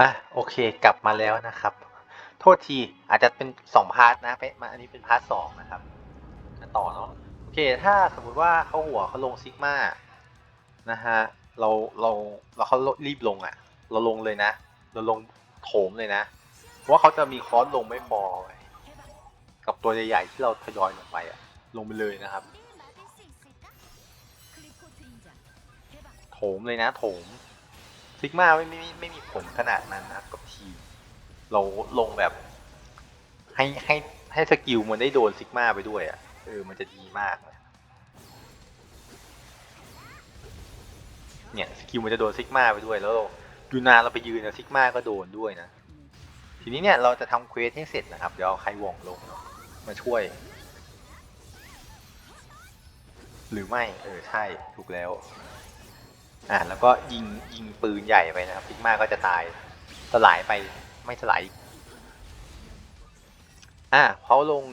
อะโอเคกลับมาแล้วนะครับ โทษทีอาจจะเป็นสองพาร์ทนะไปมาอันนี้เป็นพาร์ทสองนะครับมาต่อเนาะโอเคถ้าสมมุติว่าเขาหัวเขาลงซิกมานะฮะเราเราเราเขารีบลงอะ เราลงเลยนะ เราลงโถมเลยนะเพราะว่าเขาจะมีคอสลงไม่พอกับตัวใหญ่ๆที่เราทยอยลงไปอะลงไปเลยนะครับ โถมเลยนะโถม ซิกมาไม่ไม่ไม่ไม่มีผลขนาดนั้นนะครับกับทีมเราลงแบบ ให้ให้ให้สกิลมันได้โดนซิกมาไปด้วยอะเออมันจะดีมากเลยเนี่ยสกิลมันจะโดนซิกมาไปด้วยแล้วเรายูนาเราไปยืนนะซิกมาก็โดนด้วยนะ ทีนี้เนี่ยเราจะทำเควสให้เสร็จนะครับ เดี๋ยวเอาใครว่องลงเนาะมาช่วย หรือไม่ เออ ใช่ ถูกแล้ว อ่าแล้วก็ยิงยิงปืนใหญ่ไปนะครับพิกมาก็จะตายสลายไปไม่สลายอ่าเขาลง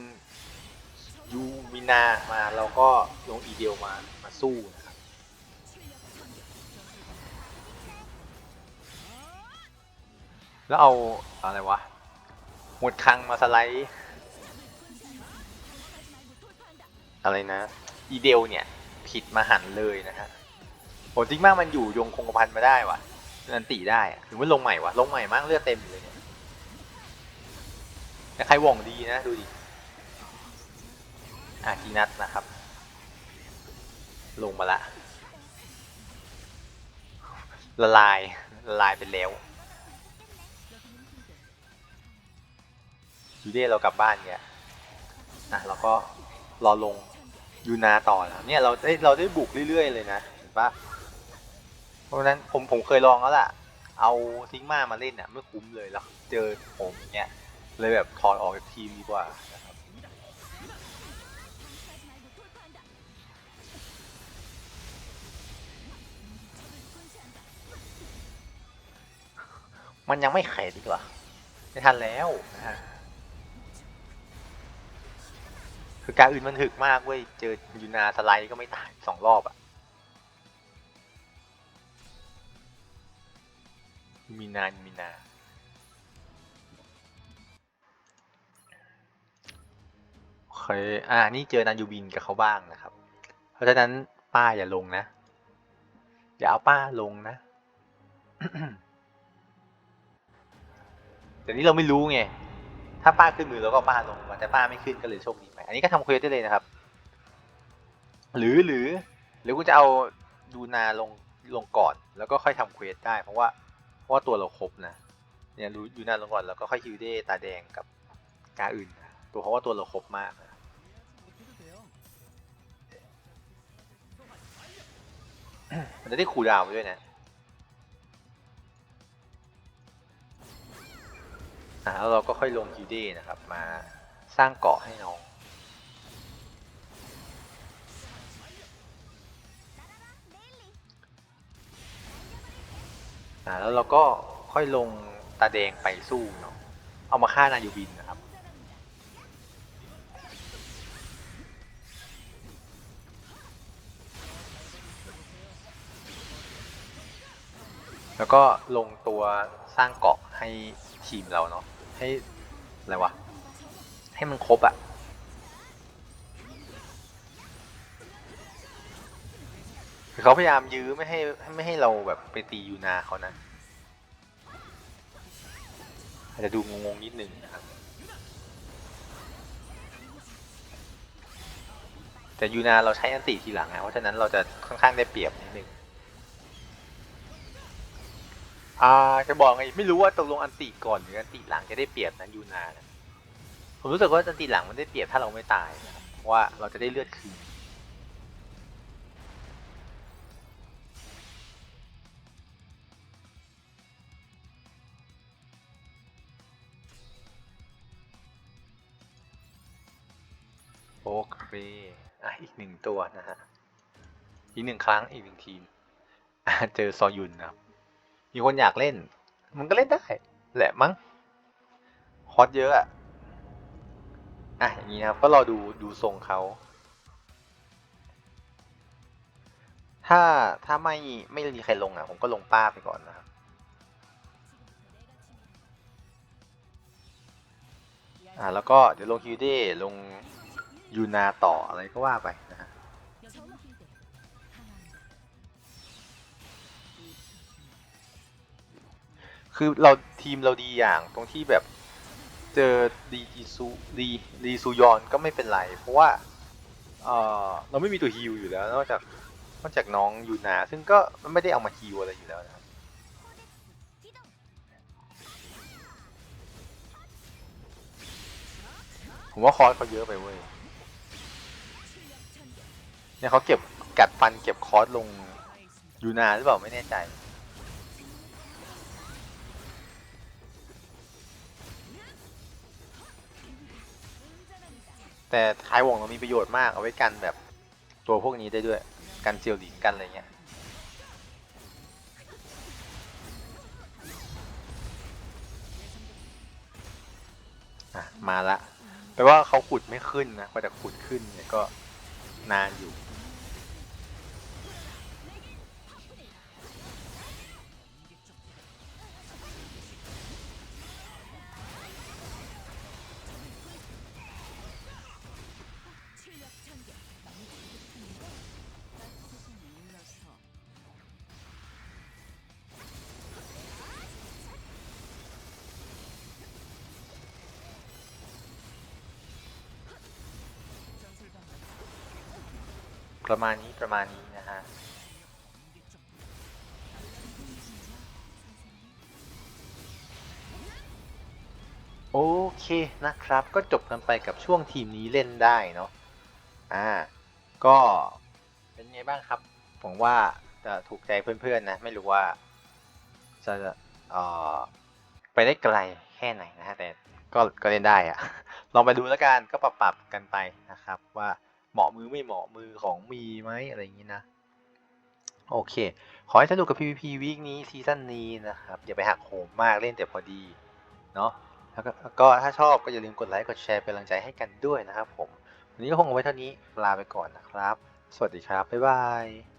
ยูมินามาเราก็ลงอีเดียวมามาสู้นะครับแล้วเอาอะไรวะหมดคังมาสไลด์อะไรนะอีเดลเนี่ยผิดมาหันเลยนะฮะ โหจริงมากมันอยู่ยงคงกระพันมาได้วะนันตีได้หรือว่าลงใหม่วะลงใหม่มากเลือดเต็มเลยเนี่ยแต่ใครว่องดีนะดูดิอะกีนัทนะครับ ลงมาละ ละลายละลายไปแล้วยูเด้เรากลับบ้านเนี่ยอะเราก็รอลงยูนาต่อนะเนี่ยเราได้เราได้บุกเรื่อยๆเลยนะเห็นปะ เพราะฉะนั้นผมผมเคยลองแล้วล่ะ เอาซิงมามาเล่นเนี่ยไม่คุ้มเลยแล้วเจอผมอย่างเงี้ยเลยแบบถอนออกจากทีมดีกว่านะครับมันยังไม่ไขดีกว่าไม่ทันแล้วนะฮะคือการอื่นมันถึกมากเว้ย เจอยูนาสไลด์ก็ไม่ตายสองรอบอะ มีนามีนา โอเค อ่า นี่เจอนันยูบินกับเขาบ้างนะครับ เพราะฉะนั้นป้าอย่าลงนะ อย่าเอาป้าลงนะแต่นี้เราไม่รู้ไง ถ้าป้าขึ้นมือเราก็ป้าลงแต่ป้าไม่ขึ้นก็เลยโชคดีไป อันนี้ก็ทำเควสได้เลยนะครับ หรือหรือ หรือคุณจะเอาดูนาลงลงก่อน แล้วก็ค่อยทำเควสได้ เพราะว่า เพราะว่าตัวเราครบนะเนี่ยดูดูนาลงก่อนแล้วก็ค่อยฮิวเดตาแดงกับกาอื่นนะตัวเพราะว่าตัวเราครบมากนะมันจะได้คูลดาวด้วยนะอ่าแล้วเราก็ค่อยลงฮิวเดนะครับ มาสร้างเกาะให้น้อง อ่าแล้วเราก็ค่อยลงตาแดงไปสู้เนาะเอามาฆ่านายูบินนะครับ แล้วก็ลงตัวสร้างเกาะให้ทีมเราเนาะให้อะไรวะให้มันครบอะ คือเขาพยายามยื้อไม่ให้ไม่ให้เราแบบไปตียูนาเขานะอาจจะดูงงๆนิดนึงนะครับ แต่ยูนาเราใช้อันติทีหลังอะเพราะฉะนั้นเราจะค่อนข้างได้เปรียบนิดนึงอ่าจะบอกไงไม่รู้ว่าตกลงอันติก่อนหรืออันติหลังจะได้เปรียบนะยูนานะผมรู้สึกว่าอันติหลังมันได้เปรียบถ้าเราไม่ตายนะครับเพราะว่าเราจะได้เลือดคืน B อะอีกหนึ่งตัวนะฮะ อีกหนึ่งครั้งอีกหนึ่งทีมเจอซอยุนครับ มีคนอยากเล่น มันก็เล่นได้ แหละมั้ง ฮอตเยอะอะอะอย่างนี้นะครับก็รอดูดูทรงเขาถ้าถ้าไม่ไม่มีใครลงอะผมก็ลงป้าไปก่อนนะครับ อ่าแล้วก็เดี๋ยวลงฮิวดี้ลง ยูนาต่ออะไรก็ว่าไปนะฮะคือเราทีมเราดีอย่างตรงที่แบบเจอดีจีซูดีดีซูยอนก็ไม่เป็นไร เพราะว่าเออเราไม่มีตัวฮิวอยู่แล้วนอกจากนอกจากน้องยูนา ซึ่งก็ไม่ได้เอามาฮิวอะไรอยู่แล้วนะผมว่าคอร์สเขาเยอะไปเว้ย เนี่ยเขาเก็บกัดฟันเก็บคอร์สลงยูนาหรือเปล่าไม่แน่ใจแต่ท้ายวงเรามีประโยชน์มากเอาไว้กันแบบตัวพวกนี้ได้ด้วย กันเซียวหลินกันอะไรเงี้ยมาละแปลว่าเขาขุดไม่ขึ้นนะกว่าจะขุดขึ้นเนี่ยก็นานอยู่ ประมาณนี้ประมาณนี้นะฮะโอเคนะครับ ก็จบกันไปกับช่วงทีมนี้เล่นได้เนาะอ่าก็เป็นไงบ้างครับ ผมว่าจะถูกใจเพื่อนๆนะ ไม่รู้ว่าจะเอ่อไปได้ไกลแค่ไหนนะฮะแต่ก็ก็เล่นได้อะลองไปดูแล้วกันก็ปรับปรับกันไปนะครับว่า เหมาะมือไม่เหมาะมือของมีไหมอะไรอย่างนี้นะ โอเค ขอให้สนุกกับ PVP วีคนี้ซีซั่นนี้นะครับ อย่าไปหักโหมมากเล่นแต่พอดีเนาะแล้วก็แล้วก็ถ้าชอบก็อย่าลืมกดไลค์กดแชร์เป็นกำลังใจให้กันด้วยนะครับผม วันนี้ก็คงเอาไว้เท่านี้ลาไปก่อนนะครับ สวัสดีครับ บ๊ายบาย